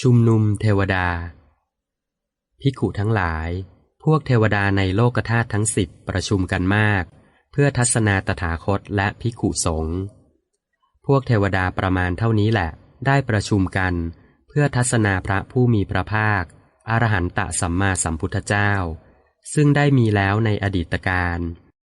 ชุมนุมเทวดาภิกุทั้งหลาย พวกเทวดาในโลกธาตุทั้งสิบประชุมกันมาก เพื่อทัศนาตถาคตและภิกุสงฆ์ พวกเทวดาประมาณเท่านี้แหละ ได้ประชุมกัน เพื่อทัศนาพระผู้มีพระภาค อรหันตสัมมาสัมพุทธเจ้า ซึ่งได้มีแล้วในอดีตการ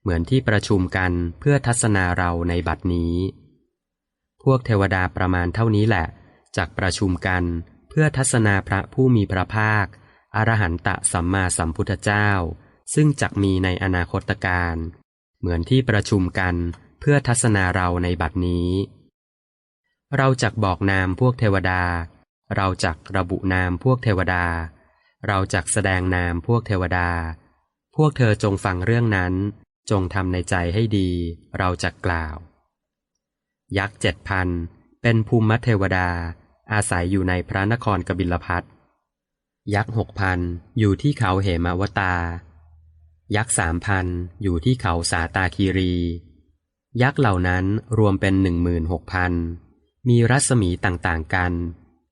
เหมือนที่ประชุมกันเพื่อทัศนาเราในบัดนี้ พวกเทวดาประมาณเท่านี้แหละจักประชุมกันเพื่อทัศนาพระผู้มีพระภาค อรหันตสัมมาสัมพุทธเจ้า ซึ่งจักมีในอนาคตการ เหมือนที่ประชุมกันเพื่อทัศนาเราในบัดนี้ เราจักบอกนามพวกเทวดา เราจักระบุนามพวกเทวดา เราจักแสดงนามพวกเทวดา พวกเธอจงฟังเรื่องนั้น จงทำในใจให้ดี เราจักกล่าว ยักษ์เจ็ดพันเป็นภูมิเทวดา อาศัยอยู่ในพระนครกบิลพัทยักษ์หกพันอยู่ที่เขาเหมาวตา ยักษ์สามพันอยู่ที่เขาสาตาคีรี ยักษ์เหล่านั้นรวมเป็นหนึ่งหมื่นหกพันมีรัศมีต่างๆกัน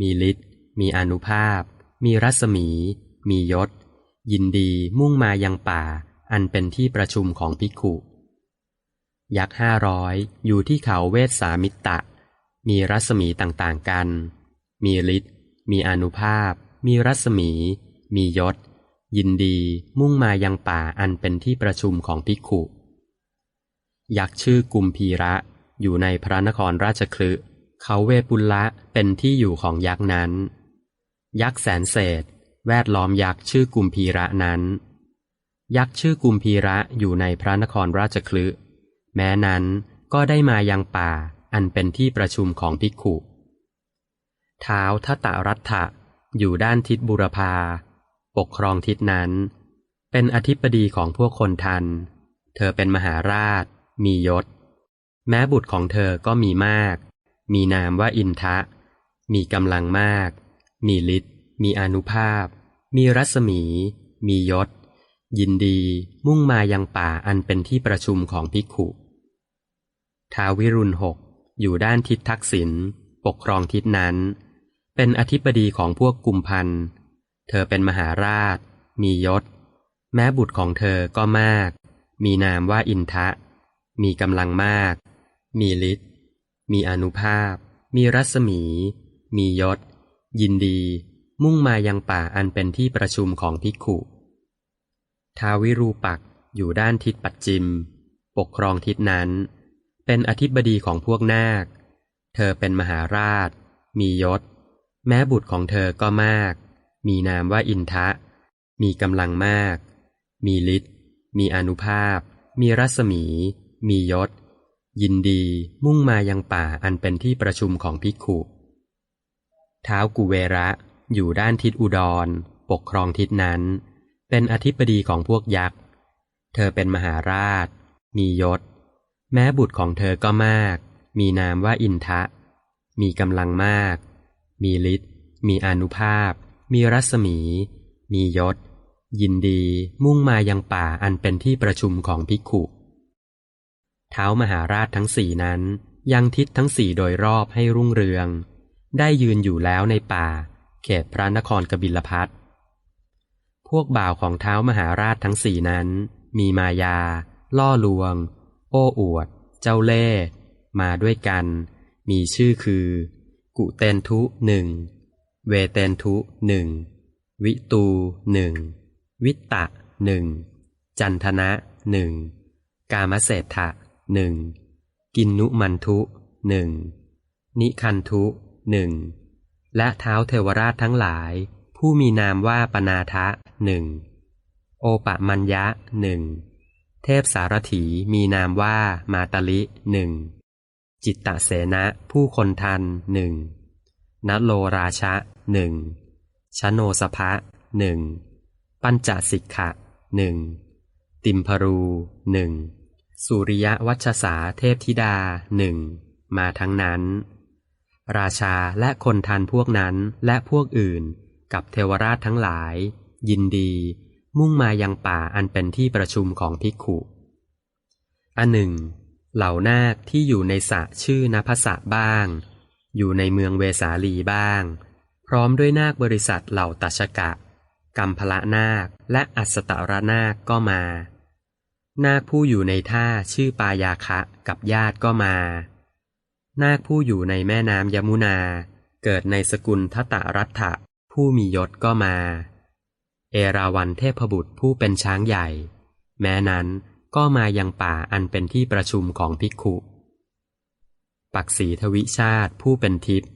มีฤทธิ์มีอนุภาพ มีรัศมี มียศ ยินดีมุ่งมายังป่า อันเป็นที่ประชุมของภิกุ ยักษ์ห้าร้อยอยู่ที่เขาเวสสามิตตะมีรัศมีต่างๆกัน มีฤทธิ์มีอนุภาพ มีรัศมี มียศ ยินดี มุ่งมายังป่าอันเป็นที่ประชุมของภิกขุ ยักษ์ชื่อกุมพีระอยู่ในพระนครราชคลึเขาเวปุลละเป็นที่อยู่ของยักษ์นั้น ยักษ์แสนเศษ แวดล้อมยักษ์ชื่อกุมพีระนั้น ยักษ์ชื่อกุมพีระอยู่ในพระนครราชคลึแม้นั้นก็ได้มายังป่าอันเป็นที่ประชุมของภิกขุ ท้าทัตรัฐะอยู่ด้านทิศบุรพา ปกครองทิศนั้น เป็นอธิปดีของพวกคนทัน เธอเป็นมหาราช มียศ แม้บุตรของเธอก็มีมาก มีนามว่าอินทะ มีกำลังมาก มีฤทธิ์มีอนุภาพ มีรัศมี มียศ ยินดีมุ่งมายังป่าอันเป็นที่ประชุมของภิกขุท้าวิรุณหกอยู่ด้านทิศทักษิณปกครองทิศนั้น เป็นอธิปดีของพวกกุมพัน เธอเป็นมหาราช มียศ แม้บุตรของเธอก็มาก มีนามว่าอินทะ มีกำลังมาก มีฤทธิ์ มีอนุภาพ มีรัศมี มียศ ยินดี มุ่งมายังป่าอันเป็นที่ประชุมของภิกขุ ทาวิรูปักอยู่ด้านทิศปัจจิม ปกครองทิศนั้น เป็นอธิบดีของพวกนาค เธอเป็นมหาราช มียศ แม้บุตรของเธอก็มาก มีนามว่าอินทะ มีกำลังมาก มีฤทธิ์ มีอนุภาพ มีรัศมี มียศ ยินดีมุ่งมายังป่าอันเป็นที่ประชุมของภิกขุ ท้าวกุเวระอยู่ด้านทิศอุดร ปกครองทิศนั้น เป็นอธิปดีของพวกยักษ์ เธอเป็นมหาราช มียศ แม้บุตรของเธอก็มาก มีนามว่าอินทะ มีกำลังมาก มีฤทธิ์มีอนุภาพ มีรัศมี มียศ ยินดีมุ่งมายังป่าอันเป็นที่ประชุมของภิกขุ เท้ามหาราชทั้งสี่นั้น ยังทิศทั้งสี่โดยรอบให้รุ่งเรือง ได้ยืนอยู่แล้วในป่า เขตพระนครกบิลพัทพวกบ่าวของเท้ามหาราชทั้งสี่นั้น มีมายา ล่อลวง โอ้อวด เจ้าเล่ มาด้วยกัน มีชื่อคือ กุเตนทุหนึ่งเวเตนทุหนึ่งวิตูหนึ่งวิตตะหนึ่งจันทนะหนึ่งกามเศรษฐะหนึ่งกินนุมันทุหนึ่งนิคันทุหนึ่งและเท้าเทวราชทั้งหลาย ผู้มีนามว่าปนาทะหนึ่งโอปะมัญญะหนึ่งเทพสารถีมีนามว่ามาตลิหนึ่ง จิตตเสนะผู้คนทันหนึ่งนโลราชะหนึ่งชโนสภะหนึ่งปัญจสิกขะหนึ่งติมพรูหนึ่งสุริยวัชสาเทพธิดาหนึ่งมาทั้งนั้น ราชาและคนทันพวกนั้นและพวกอื่นกับเทวราชทั้งหลาย ยินดี มุ่งมายังป่าอันเป็นที่ประชุมของภิกขุอันหนึ่ง เหล่านาคที่อยู่ในสระชื่อนภสะบ้าง อยู่ในเมืองเวสาลีบ้าง พร้อมด้วยนาคบริษัทเหล่าตัชกะ กัมพละนาคและอัสตรนาคก็มา นาคผู้อยู่ในท่าชื่อปายาคะกับญาติก็มา นาคผู้อยู่ในแม่น้ำยมุนา เกิดในสกุลทตรัฐะผู้มียศก็มา เอราวันเทพบุตรผู้เป็นช้างใหญ่ แม้นั้น ก็มายังป่าอันเป็นที่ประชุมของภิกขุ ปักษีทวิชาติผู้เป็นทิพย์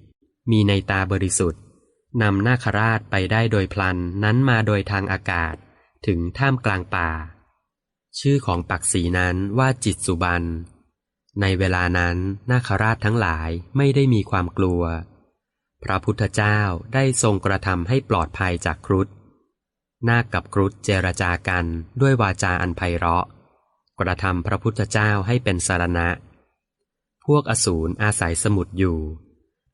มีในตาบริสุทธิ์นำนาคราชไปได้โดยพลันนั้นมาโดยทางอากาศ ถึงท่ามกลางป่า ชื่อของปักษีนั้นว่าจิตสุบัน ในเวลานั้นนาคราชทั้งหลายไม่ได้มีความกลัว พระพุทธเจ้าได้ทรงกระทำให้ปลอดภัยจากครุฑนาคกับครุฑเจรจากันด้วยวาจาอันไพเราะ กระทำพระพุทธเจ้าให้เป็นสารณะ พวกอสูรอาศัยสมุดอยู่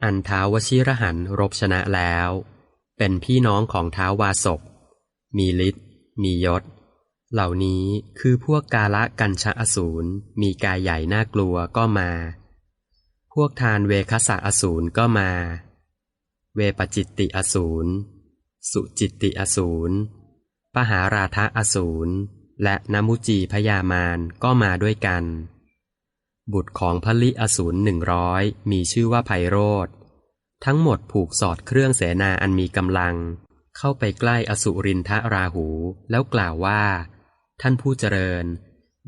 อันท้าวชิรหันรบชนะแล้ว เป็นพี่น้องของท้าววาสกมีฤทธิ์มียศ เหล่านี้คือพวกกาละกัญชะอสูรมีกายใหญ่น่ากลัวก็มา พวกทานเวคสะอสูรก็มา เวปจิตติอสูร สุจิตติอสูรปหาราทะอสูร และนมุจีพยามานก็มาด้วยกัน บุตรของพลิอสูรหนึ่งร้อยมีชื่อว่าไพโรธทั้งหมดผูกสอดเครื่องเสนาอันมีกำลัง เข้าไปใกล้อสุรินทะราหูแล้วกล่าวว่า ท่านผู้เจริญ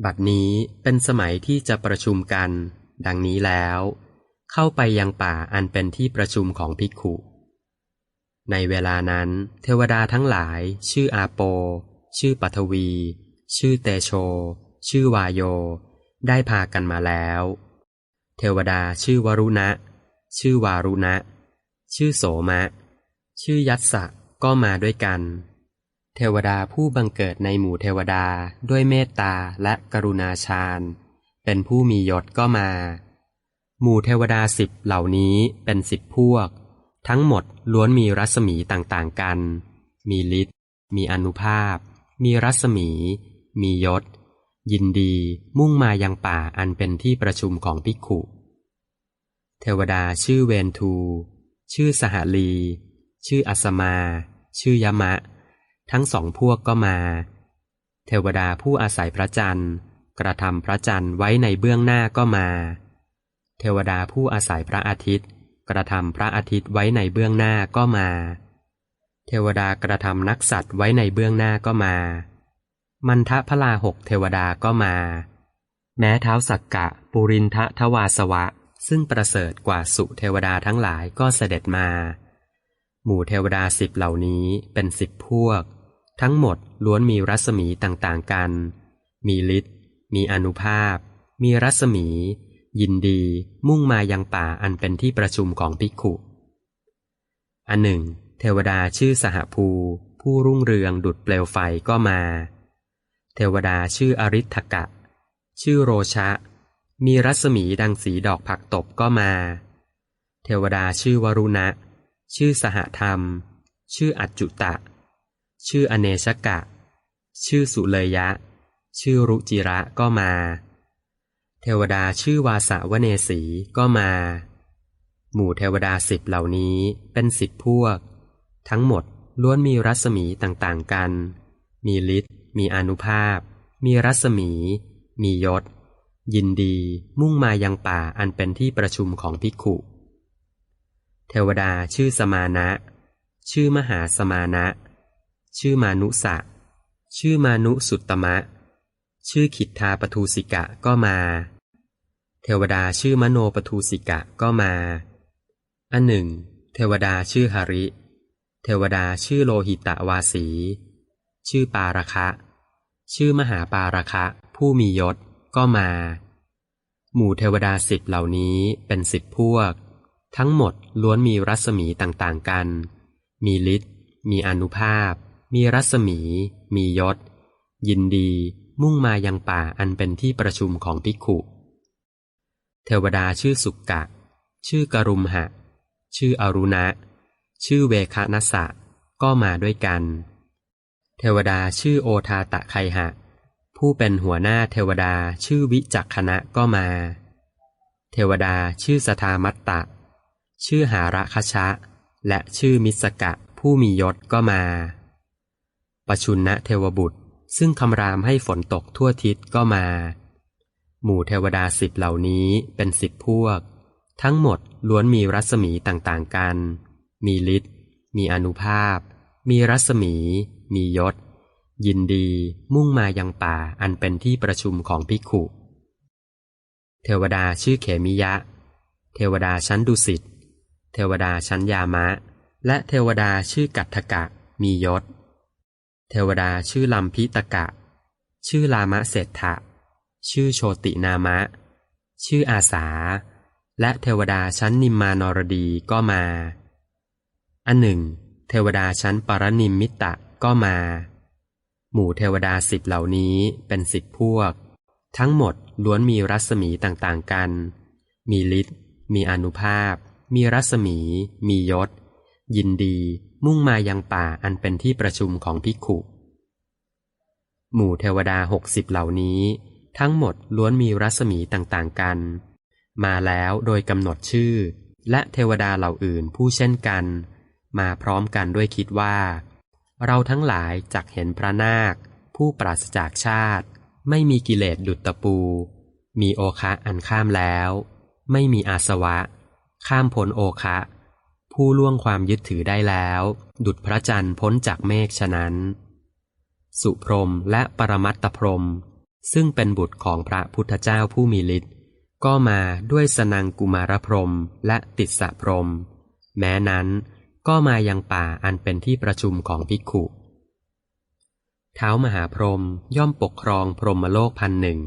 บัดนี้เป็นสมัยที่จะประชุมกัน ดังนี้แล้ว เข้าไปยังป่าอันเป็นที่ประชุมของภิกขุ ในเวลานั้น เทวดาทั้งหลาย ชื่ออาโป ชื่อปัทวี ชื่อเตโช ชื่อวายโย ได้พากันมาแล้ว เทวดาชื่อวรุณะ ชื่อวารุณะ ชื่อโสมะ ชื่อยัสสะก็มาด้วยกัน เทวดาผู้บังเกิดในหมู่เทวดาด้วยเมตตาและกรุณาฌานเป็นผู้มียศก็มา หมู่เทวดาสิบเหล่านี้เป็นสิบพวก ทั้งหมดล้วนมีรัศมีต่างๆกัน มีฤทธิ์มีอนุภาพ มีรัศมี มียศ ยินดีมุ่งมายังป่าอันเป็นที่ประชุมของภิกขุ เทวดาชื่อเวนทู ชื่อสหลี ชื่ออัสมา ชื่อยมะ ทั้งสองพวกก็มา เทวดาผู้อาศัยพระจันทร์ กระทำพระจันทร์ไว้ในเบื้องหน้าก็มา เทวดาผู้อาศัยพระอาทิตย์ กระทำพระอาทิตย์ไว้ในเบื้องหน้าก็มาเทวดากระทำนักสัตว์ไว้ในเบื้องหน้าก็มา มันทะพลาหกเทวดาก็มา แม้เท้าสักกะปุรินทะทวาสวะ ซึ่งประเสริฐกว่าสุเทวดาทั้งหลายก็เสด็จมา หมู่เทวดาสิบเหล่านี้เป็นสิบพวก ทั้งหมดล้วนมีรัศมีต่างๆกัน มีฤทธิ์มีอนุภาพ มีรัศมี ยินดี มุ่งมายังป่าอันเป็นที่ประชุมของภิกขุอันหนึ่ง เทวดาชื่อสหภู ผู้รุ่งเรืองดุดเปลวไฟก็มา เทวดาชื่ออริ t กะ ชื่อโรชะ มีรัศมีดังสีดอกผักตบก็มา เทวดาชื่อวรุณะ ชื่อสหธรรม ชื่ออัจจุตะ ชื่ออเนชกะ ชื่อสุเลยยะ ชื่อรุจิระก็มา เทวดาชื่อวาสาวเนสีก็มา หมู่เทวดาสิบเหล่านี้เป็นสิบพวก ทั้งหมดล้วนมีรัศมีต่างๆกัน มีฤทธิ์ มีอนุภาพ มีรัศมี มียศ ยินดี มุ่งมายังป่าอันเป็นที่ประชุมของภิกขุ เทวดาชื่อสมานะ ชื่อมหาสมานะ ชื่อมานุสะ ชื่อมานุสุตตมะ ชื่อขิทธาปทูสิกะก็มา เทวดาชื่อมโนปทูสิกะก็มา อันหนึ่ง เทวดาชื่อหาริเทวดาชื่อโลหิตะวาสี ชื่อปาระคะ ชื่อมหาปาระคะ ผู้มียศ ก็มา หมู่เทวดาสิบเหล่านี้เป็นสิบพวก ทั้งหมดล้วนมีรัศมีต่างๆกัน มีฤทธิ์มีอนุภาพ มีรัศมี มียศ ยินดี มุ่งมายังป่าอันเป็นที่ประชุมของภิกขุ เทวดาชื่อสุกกะ ชื่อกรุมหะ ชื่ออรุณะ ชื่อเวคานสะก็มาด้วยกัน เทวดาชื่อโอทาตะไคหะ ผู้เป็นหัวหน้าเทวดาชื่อวิจักขณะก็มา เทวดาชื่อสทามัตตะ ชื่อหาระคชะ และชื่อมิสกะผู้มียศก็มา ปชุนนะเทวบุตรซึ่งคำรามให้ฝนตกทั่วทิศก็มา หมู่เทวดาสิบเหล่านี้เป็นสิบพวก ทั้งหมดล้วนมีรัศมีต่างๆกัน มีฤทธิ์มีอนุภาพ มีรัศมี มียศ ยินดีมุ่งมายังป่าอันเป็นที่ประชุมของภิกขุ เทวดาชื่อเขมิยะ เทวดาชั้นดุสิต เทวดาชั้นยามะ และเทวดาชื่อกัตถกะ มียศ เทวดาชื่อลัมพิตกะ ชื่อลามะเศรษฐะ ชื่อโชตินามะ ชื่ออาสา และเทวดาชั้นนิมมานรดีก็มา อันหนึ่ง เทวดาชั้นปรนิมมิตะก็มา หมู่เทวดาสิบเหล่านี้เป็นสิบพวก ทั้งหมดล้วนมีรัศมีต่างๆกัน มีฤทธิ์มีอนุภาพ มีรัศมี มียศ ยินดีมุ่งมายังป่าอันเป็นที่ประชุมของภิกขุหมู่เทวดาหกสิบเหล่านี้ ทั้งหมดล้วนมีรัศมีต่างๆกัน มาแล้วโดยกำหนดชื่อ และเทวดาเหล่าอื่นผู้เช่นกัน มาพร้อมกันด้วยคิดว่า เราทั้งหลายจักเห็นพระนาค ผู้ปราศจากชาติ ไม่มีกิเลสดุจตะปู มีโอคะอันข้ามแล้ว ไม่มีอาสวะ ข้ามพ้นโอคะ ผู้ล่วงความยึดถือได้แล้ว ดุจพระจันทร์พ้นจากเมฆฉะนั้น สุพรมและปรมัตตพรมซึ่งเป็นบุตรของพระพุทธเจ้าผู้มีฤทธิ์ก็มาด้วยสนังกุมารพรมและติสสะพรมแม้นั้น ก็มายังป่าอันเป็นที่ประชุมของภิกขุ เท้ามหาพรหมย่อมปกครองพรหมโลกพันหนึ่ง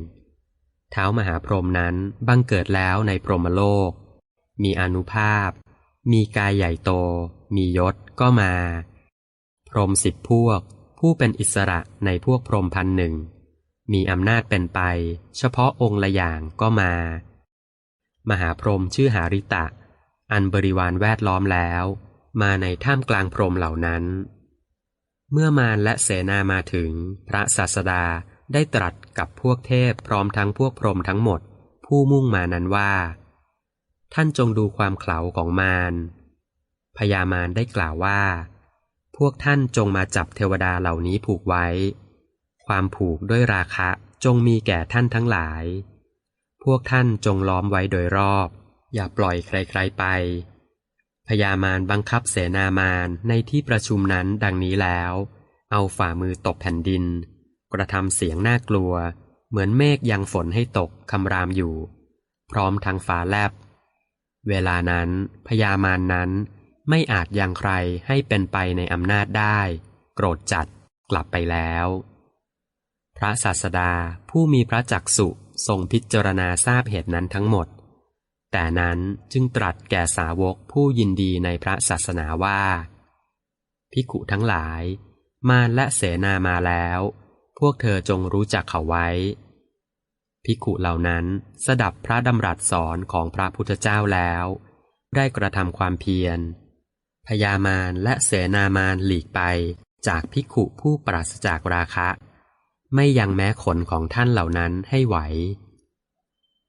เท้ามหาพรหมนั้นบังเกิดแล้วในพรหมโลก มีอนุภาพ มีกายใหญ่โต มียศก็มา พรหมสิบพวก ผู้เป็นอิสระในพวกพรหมพันหนึ่ง มีอำนาจเป็นไป เฉพาะองค์ละอย่างก็มา มหาพรหมชื่อหาริตะ อันบริวารแวดล้อมแล้ว มาในท่ามกลางพรมเหล่านั้น เมื่อมารและเสนามาถึง พระศาสดาได้ตรัสกับพวกเทพพร้อมทั้งพวกพรหมทั้งหมด ผู้มุ่งมานั้นว่า ท่านจงดูความเขลาของมารพญามารได้กล่าวว่า พวกท่านจงมาจับเทวดาเหล่านี้ผูกไว้ ความผูกด้วยราคะจงมีแก่ท่านทั้งหลาย พวกท่านจงล้อมไว้โดยรอบ อย่าปล่อยใครๆไป พญามารบังคับเสนามารในที่ประชุมนั้นดังนี้แล้ว เอาฝ่ามือตบแผ่นดิน กระทำเสียงน่ากลัว เหมือนเมฆยังฝนให้ตกคำรามอยู่ พร้อมทางฟ้าแลบ เวลานั้นพญามารนั้นไม่อาจยังใครให้เป็นไปในอำนาจได้ โกรธจัดกลับไปแล้ว พระศาสดาผู้มีพระจักสุทรงพิจารณาทราบเหตุนั้นทั้งหมด แต่นั้นจึงตรัสแก่สาวกผู้ยินดีในพระศาสนาว่า พิกุทั้งหลาย มารและเสนามาแล้ว พวกเธอจงรู้จักเขาไว้ พิกุเหล่านั้นสดับพระดำรัสสอนของพระพุทธเจ้าแล้ว ได้กระทำความเพียรพญามารและเสนามารหลีกไปจากพิกุผู้ปราศจากราคะ ไม่ยังแม้ขนของท่านเหล่านั้นให้ไหว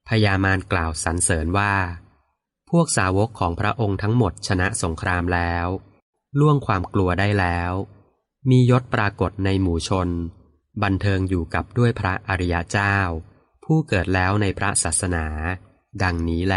พญามารกล่าวสรรเสริญว่า พวกสาวกของพระองค์ทั้งหมดชนะสงครามแล้ว ล่วงความกลัวได้แล้ว มียศปรากฏในหมู่ชน บันเทิงอยู่กับด้วยพระอริยเจ้า ผู้เกิดแล้วในพระศาสนา ดังนี้แล